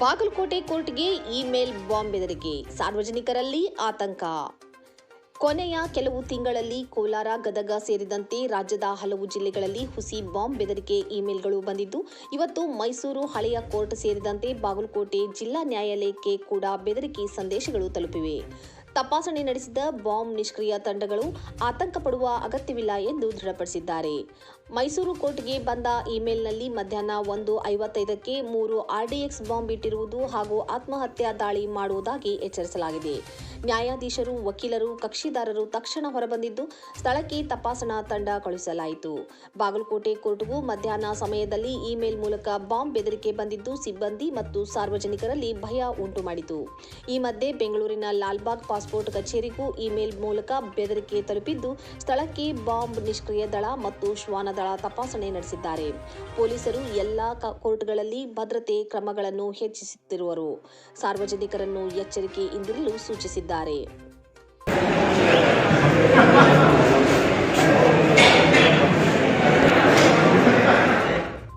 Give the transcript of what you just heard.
ಬಾಗಲಕೋಟೆ ಕೋರ್ಟ್ಗೆ email bomb ಬೆದರಿಕೆ. ಸಾರ್ವಜನಿಕರಲ್ಲಿ ಆತಂಕ. ಕೊನೆಯ ಕೆಲವು ತಿಂಗಳಲ್ಲಿ ಕೋಲಾರ, ಗದಗ ಸೇರಿದಂತೆ ರಾಜ್ಯದ ಹಲವು ಜಿಲ್ಲೆಗಳಲ್ಲಿ ಹುಸಿ ಬಾಂಬ್ ಬೆದರಿಕೆ ಇಮೇಲ್ಗಳು ಬಂದಿದ್ದು, ಇವತ್ತು ಮೈಸೂರು ಹಳೆಯ ಕೋರ್ಟ್ ಸೇರಿದಂತೆ ಬಾಗಲಕೋಟೆ ಜಿಲ್ಲಾ ನ್ಯಾಯಾಲಯಕ್ಕೆ ಕೂಡ ಬೆದರಿಕೆ ಸಂದೇಶಗಳು ತಲುಪಿವೆ. ತಪಾಸಣೆ ನಡೆಸಿದ ಬಾಂಬ್ ನಿಷ್ಕ್ರಿಯ ತಂಡಗಳು ಆತಂಕ ಪಡುವ ಅಗತ್ಯವಿಲ್ಲ ಎಂದು ದೃಢಪಡಿಸಿದ್ದಾರೆ. ಮೈಸೂರು ಕೋರ್ಟ್ಗೆ ಬಂದ ಇಮೇಲ್ನಲ್ಲಿ ಮಧ್ಯಾಹ್ನ ಒಂದು ಐವತ್ತೈದಕ್ಕೆ ಮೂರು ಆರ್ಡಿಎಕ್ಸ್ ಬಾಂಬ್ ಇಟ್ಟಿರುವುದು ಹಾಗೂ ಆತ್ಮಹತ್ಯಾ ದಾಳಿ ಮಾಡುವುದಾಗಿ ಎಚ್ಚರಿಸಲಾಗಿದೆ. ನ್ಯಾಯಾಧೀಶರು, ವಕೀಲರು, ಕಕ್ಷಿದಾರರು ತಕ್ಷಣ ಹೊರಬಂದಿದ್ದು ಸ್ಥಳಕ್ಕೆ ತಪಾಸಣಾ ತಂಡ ಕಳುಹಿಸಲಾಯಿತು. ಬಾಗಲಕೋಟೆ ಕೋರ್ಟ್ಗೂ ಮಧ್ಯಾಹ್ನ ಸಮಯದಲ್ಲಿ ಇಮೇಲ್ ಮೂಲಕ ಬಾಂಬ್ ಬೆದರಿಕೆ ಬಂದಿದ್ದು ಸಿಬ್ಬಂದಿ ಮತ್ತು ಸಾರ್ವಜನಿಕರಲ್ಲಿ ಭಯ ಉಂಟು ಮಾಡಿತು ಈ ಮಧ್ಯೆ ಬೆಂಗಳೂರಿನ ಲಾಲ್ಬಾಗ್ ಪಾಸ್ಪೋರ್ಟ್ ಕಚೇರಿಗೂ ಇಮೇಲ್ ಮೂಲಕ ಬೆದರಿಕೆ ತಲುಪಿದ್ದು ಸ್ಥಳಕ್ಕೆ ಬಾಂಬ್ ನಿಷ್ಕ್ರಿಯ ದಳ ಮತ್ತು ಶ್ವಾನ ದಳ ತಪಾಸಣೆ ನಡೆಸಿದ್ದಾರೆ. ಪೊಲೀಸರು ಎಲ್ಲಾ ಕೋರ್ಟ್ಗಳಲ್ಲಿ ಭದ್ರತೆ ಕ್ರಮಗಳನ್ನು ಹೆಚ್ಚಿಸುತ್ತಿರುವರು. ಸಾರ್ವಜನಿಕರನ್ನು ಎಚ್ಚರಿಕೆಯಿಂದಿರಲು ಸೂಚಿಸಿದ್ದಾರೆ.